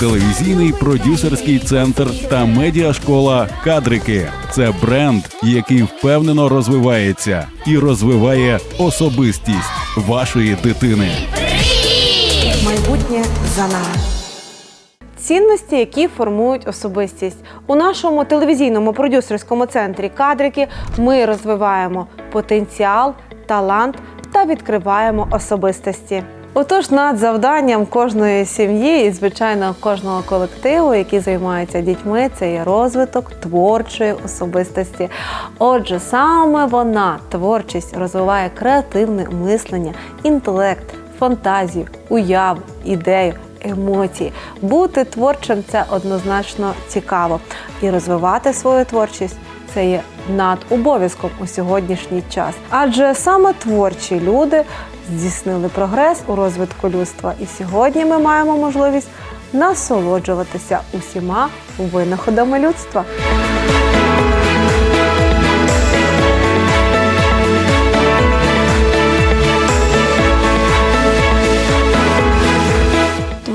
телевізійний продюсерський центр та медіашкола Кадрики. Це бренд, який впевнено розвивається і розвиває особистість вашої дитини. Майбутнє за нами. Цінності, які формують особистість. У нашому телевізійному продюсерському центрі кадрики ми розвиваємо потенціал, талант та відкриваємо особистості. Отож, над завданням кожної сім'ї і, звичайно, кожного колективу, які займаються дітьми, це є розвиток творчої особистості. Отже, саме вона, творчість, розвиває креативне мислення, інтелект, фантазію, уяву, ідею, емоції. Бути творчим це однозначно цікаво. І розвивати свою творчість це є над обов'язком у сьогоднішній час. Адже саме творчі люди здійснили прогрес у розвитку людства. І сьогодні ми маємо можливість насолоджуватися усіма винаходами людства.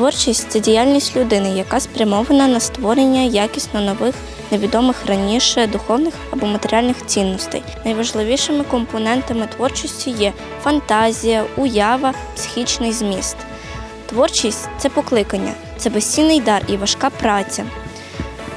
Творчість це діяльність людини, яка спрямована на створення якісно нових, невідомих раніше духовних або матеріальних цінностей. Найважливішими компонентами творчості є фантазія, уява, психічний зміст. Творчість це покликання, це безцінний дар і важка праця.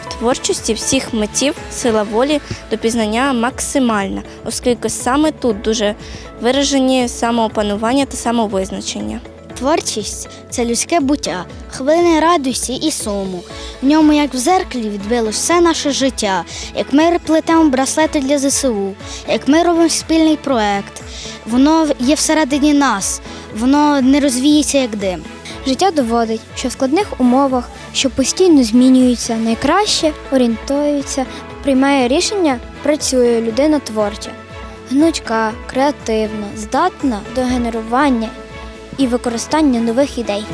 В творчості всіх митів сила волі до пізнання максимальна, оскільки саме тут дуже виражені самоопанування та самовизначення. Творчість це людське буття, хвилини радості і суму. В ньому, як в зеркалі, відбилось все наше життя, як ми плетемо браслети для ЗСУ, як ми робимо спільний проект. Воно є всередині нас, воно не розвіється як дим. Життя доводить, що в складних умовах, що постійно змінюються, найкраще орієнтується, приймає рішення, працює людина творча, гнучка, креативна, здатна до генерування і використання нових ідей.